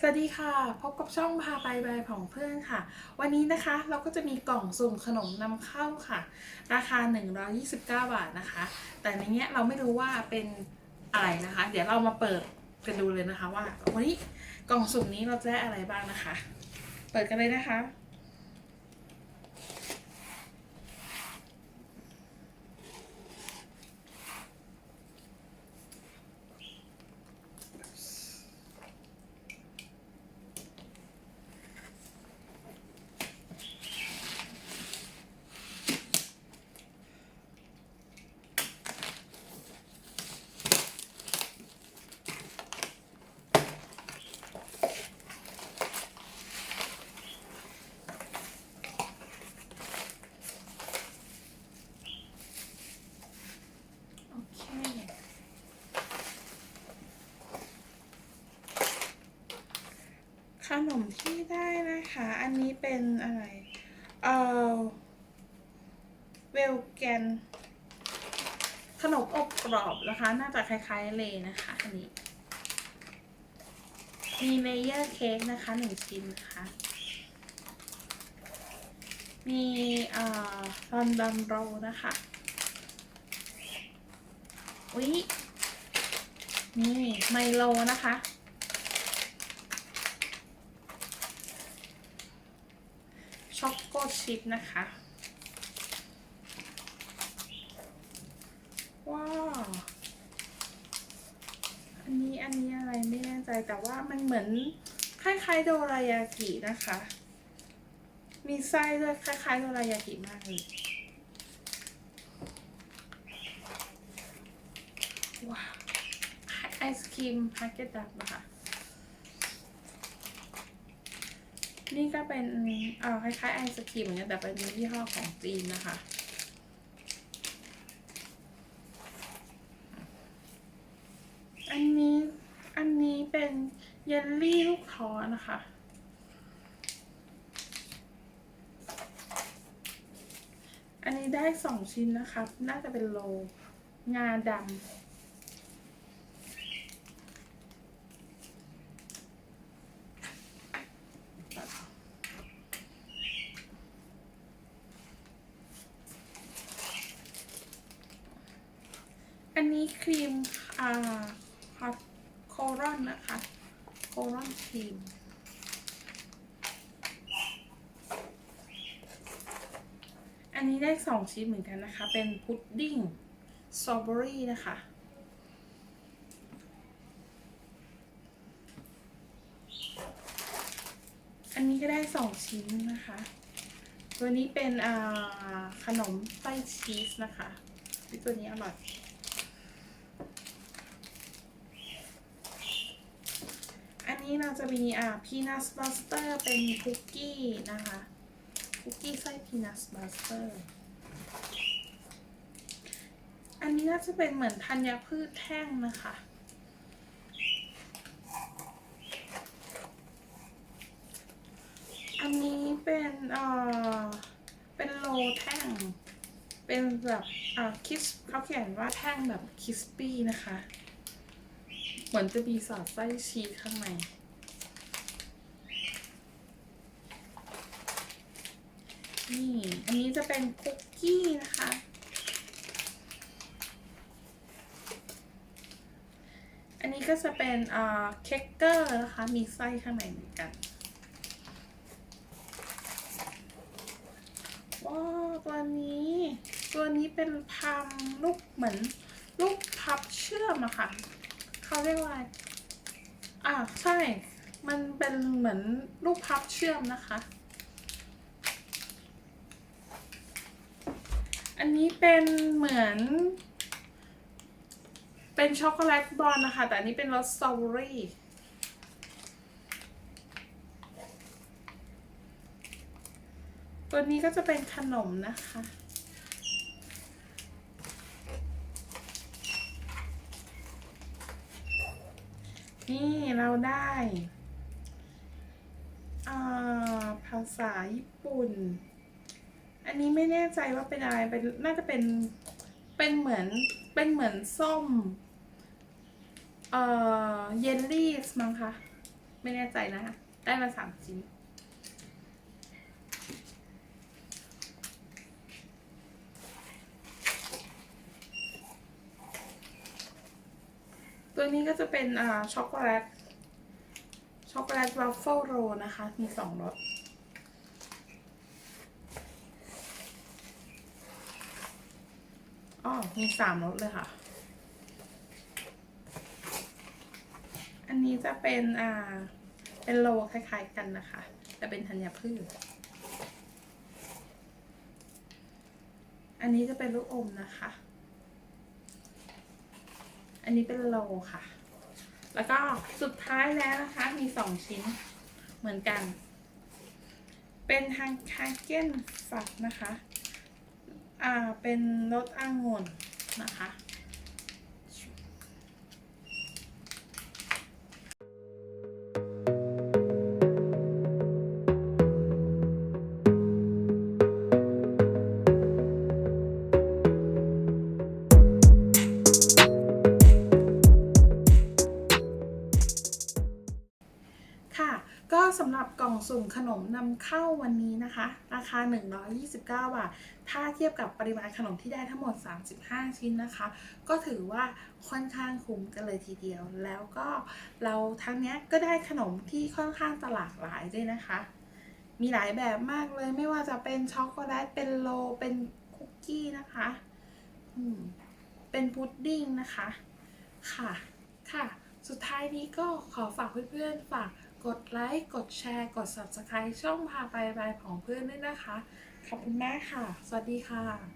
สวัสดีค่ะ พบกับช่องพาไปบของเพื่อนค่ะ วันนี้นะคะเราก็จะมีกล่องสุ่มขนมนำเข้าค่ะ ราคา 129 บาทนะคะ แต่ในเนี้ยเราไม่รู้ว่าเป็นอะไรนะคะ เดี๋ยวเรามาเปิดกันดูเลยนะคะว่าวันนี้กล่องสุ่มนี้เราจะได้อะไรบ้างนะคะ เปิดกันเลยนะคะ โอเค ขนมที่ได้ นี้เป็นอะไร เอ่อ เวลแกน ขนมอบกรอบนะคะ น่าจะคล้ายๆเลยนะคะอันนี้ มีเลเยอร์เค้กนะคะหนึ่งชิ้นนะคะ มีเอ่อลอนดอนโรลนะคะ อุ๊ย นี่ไมโลนะคะ ชิพนะคะ ว้าว อันนี้อันนี้อะไรไม่แน่ใจแต่ว่ามันเหมือนคล้ายๆโดรายากินะคะ มีไส้ด้วยคล้ายๆโดรายากิมากเลยว้าวไอศครีมแพ็กเกจดับนะคะ นี่ก็เป็นเออคล้ายๆไอศครีมเหมือนกันแต่เป็นยี่ห้อของจีนนะคะ อันนี้อันนี้เป็นเยลลี่ลูกท้อนะคะ อันนี้ได้สองชิ้นนะคะ น่าจะเป็นโล งาดำ อันนี้ครีมอ่าฮอตโครอนนะคะโครอนครีมอันนี้ได้สองชิ้นเหมือนกันนะคะ เป็นพุดดิ้งสตรอเบอรี่นะคะอันนี้ก็ได้สองชิ้นนะคะ ตัวนี้เป็นขนมไส้ชีสนะคะ ตัวนี้อร่อย อั นนี้เราจะมีอ่าพีนัสบัสเตอร์เป็นคุกกี้นะคะคุกกี้ไส้พีนัสบัสเตอร์อันนี้น่าจะเป็นเหมือนธัญพืชแท่งนะคะอันนี้เป็นเอ่อเป็นโลแท่ง เป็นแบบอ่าคิสเขาเขียนว่าแท่งแบบคิสปี้นะคะ เหมือนจะมีสอดไส้ชีสข้างใน นี่ อันนี้จะเป็นคุกกี้นะคะ อันนี้ก็จะเป็นอ่าเค้กเกอร์นะคะ มีไส้ข้างในเหมือนกัน ว้าวตัวนี้ ตัวนี้เป็นพัมลูกเหมือนลูกพับเชื่อมอะค่ะ เขาเรียกว่า อ่าใช่ มันเป็นเหมือนลูกพับเชื่อมนะคะ อันนี้เป็นเหมือน เป็นช็อกโกแลตบอลนะคะ แต่อันนี้เป็นรสสตรอเบอรี่ตัวนี้ก็จะเป็นขนมนะคะ นี่เราได้อ่าภาษาญี่ปุ่น อันนี้ไม่แน่ใจว่าเป็นอะไรเป็นน่าจะเป็นเป็นเหมือนเป็นเหมือนส้ม เอ่อเยลลี่มั้งคะไม่แน่ใจนะได้มาสามชิ้นตัวนี้ก็จะเป็นอ่าช็อกโกแลตช็อกโกแลตวัฟเฟิลโรนะคะ มีสองรส อ๋อมีสามรสเลยค่ะ อันนี้จะเป็นอ่า เป็นโลคล้ายๆกันนะคะ แต่เป็นธัญพืช อันนี้จะเป็นลูกอมนะคะ อันนี้เป็นโลค่ะ แล้วก็สุดท้ายแล้วนะคะ มีสองชิ้นเหมือนกัน เป็นทางคาเก้นฝักนะคะ อ่า เป็นรสองุ่นนะคะ ค่ะ ก็สำหรับกล่องสุ่มขนมนำเข้าวันนี้นะคะ ราคา 129 บาท ถ้าเทียบกับปริมาณขนมที่ได้ทั้งหมด 35 ชิ้นนะคะ ก็ถือว่าค่อนข้างคุ้มกันเลยทีเดียว แล้วก็เราทั้งนี้ก็ได้ขนมที่ค่อนข้างตหลากหลายด้วยนะคะ มีหลายแบบมากเลยไม่ว่าจะเป็นช็อกโกแลต เป็นโล เป็นคุกกี้นะคะเป็นพุดดิ้งนะคะ ค่ะ ค่ะ สุดท้ายนี้ก็ขอฝากเพื่อนๆฝาก กดไลค์ กดแชร์ กด subscribe ช่องพาไปบายของเพื่อนด้วยนะคะ ขอบคุณมากค่ะ สวัสดีค่ะ